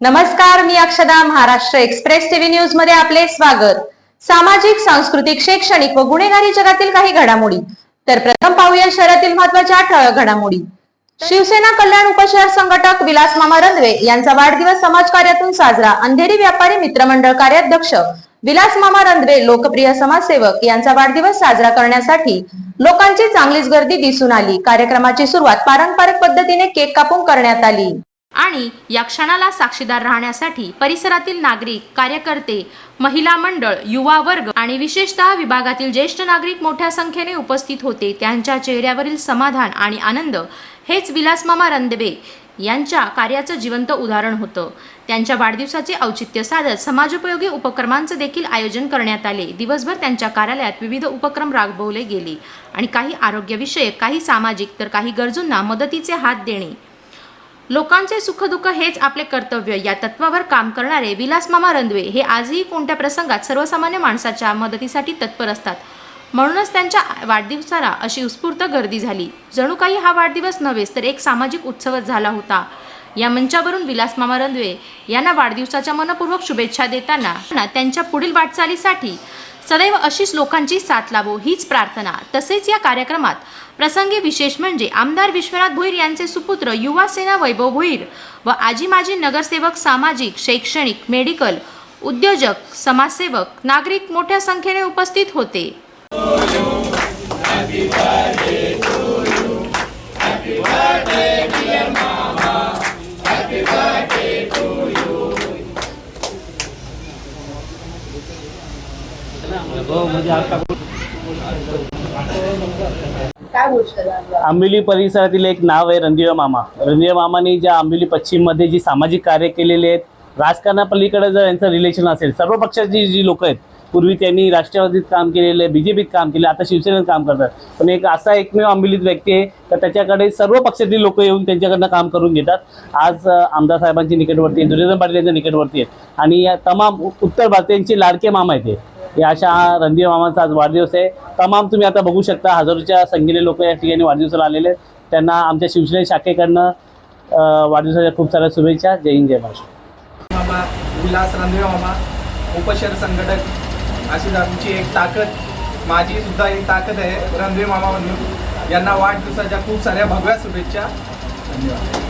नमस्कार मी अक्षदा Maharashtra express TV न्यूजमध्ये आपले स्वागत. सामाजिक सांस्कृतिक शैक्षणिक व गुन्हेगारी जगातील काही घडामोडी. तर प्रथम पाहूया शहरातील महत्त्वाच्या ठळक घडामोडी. शिवसेना कल्याण उपशहर संघटक विलास मामा रंधवे यांचा वाढदिवस समाज कार्यातून साजरा. अंधेरी व्यापारी मित्रमंडळ कार्याध्यक्ष विलास मामा रंधवे लोकप्रिय समाजसेवक यांचा वाढदिवस साजरा करण्यासाठी लोकांची चांगलीच गर्दी दिसून आली. कार्यक्रमाची सुरुवात पारंपरिक पद्धतीने केक कापून करण्यात आली. आणि या क्षणाला साक्षीदार राहण्यासाठी परिसरातील नागरिक कार्यकर्ते महिला मंडळ युवा वर्ग आणि विशेषतः विभागातील ज्येष्ठ नागरिक मोठ्या संख्येने उपस्थित होते. त्यांच्या चेहऱ्यावरील समाधान आणि आनंद हेच विलासमामा रंदबे यांच्या कार्याचं जिवंत उदाहरण होतं. त्यांच्या वाढदिवसाचे औचित्य साधत समाजोपयोगी उपक्रमांचं देखील आयोजन करण्यात आले. दिवसभर त्यांच्या कार्यालयात विविध उपक्रम राबवले गेले. आणि काही आरोग्यविषयक काही सामाजिक तर काही गरजूंना मदतीचे हात देणे लोकांचे सुखदुःख हेच आपले कर्तव्य. या तत्वावर काम करणारे विलासमामा रंधवे हे आजही कोणत्या प्रसंगात सर्वसामान्य माणसाच्या मदतीसाठी तत्पर असतात? म्हणूनच त्यांच्या वाढदिवसाला अशी उत्स्फूर्त गर्दी झाली. जणू काही हा वाढदिवस नव्हेच तर एक सामाजिक उत्सवच झाला होता. या मंचावरून विलासमामा रंधवे यांना वाढदिवसाच्या मनपूर्वक शुभेच्छा देताना त्यांच्या पुढील वाटचालीसाठी सदैव अशीच लोकांची साथ लाभो हीच प्रार्थना. तसेच या कार्यक्रमात प्रसंगी विशेष म्हणजे आमदार विश्वनाथ भोईर यांचे सुपुत्र युवा सेना वैभव भोईर व आजी माजी नगरसेवक सामाजिक शैक्षणिक मेडिकल उद्योजक समाजसेवक नागरिक मोठ्या संख्येने उपस्थित होते. आंबिली परिसरातील एक नाव आहे रणदिवे मामा. रणदिवे मामाने ज्या आंबिली पश्चिममध्ये जी सामाजिक कार्य केलेले आहेत राजकारणापलीकडे जर यांचं रिलेशन असेल सर्व पक्षाची जी लोक आहेत पूर्वी त्यांनी राष्ट्रवादीत काम केलेलं आहे बी जे पीत काम केलं आता शिवसेनेत काम करतात. पण एक असा एकमेव आंबिलीत व्यक्ती आहे तर त्याच्याकडे सर्व पक्षातील लोक येऊन त्यांच्याकडनं काम करून घेतात. आज आमदार साहेबांची निकटवर्ती आहे दुर्योधन पाटील यांच्या निकटवर्ती आहेत. आणि या तमाम उत्तर भारतीयांचे लाडके मामा आहेत या अशा रणधीर मामांचा आज वाढदिवस आहे. तमाम तुम्ही आता बघू शकता हजारोच्या संख्येने लोक या ठिकाणी वाढदिवसाला आलेले आहेत. त्यांना आमच्या शिवसेने शाखेकडनं वाढदिवसाच्या खूप साऱ्या शुभेच्छा. जय हिंद जय महाराष्ट्र. मामा विलास रणधीर मामा उपशहर संघटक. अशी आमची एक ताकद माझी सुद्धा एक ताकद आहे. रणधीर मामा म्हणून यांना वाढदिवसाच्या खूप साऱ्या भगव्या शुभेच्छा. धन्यवाद.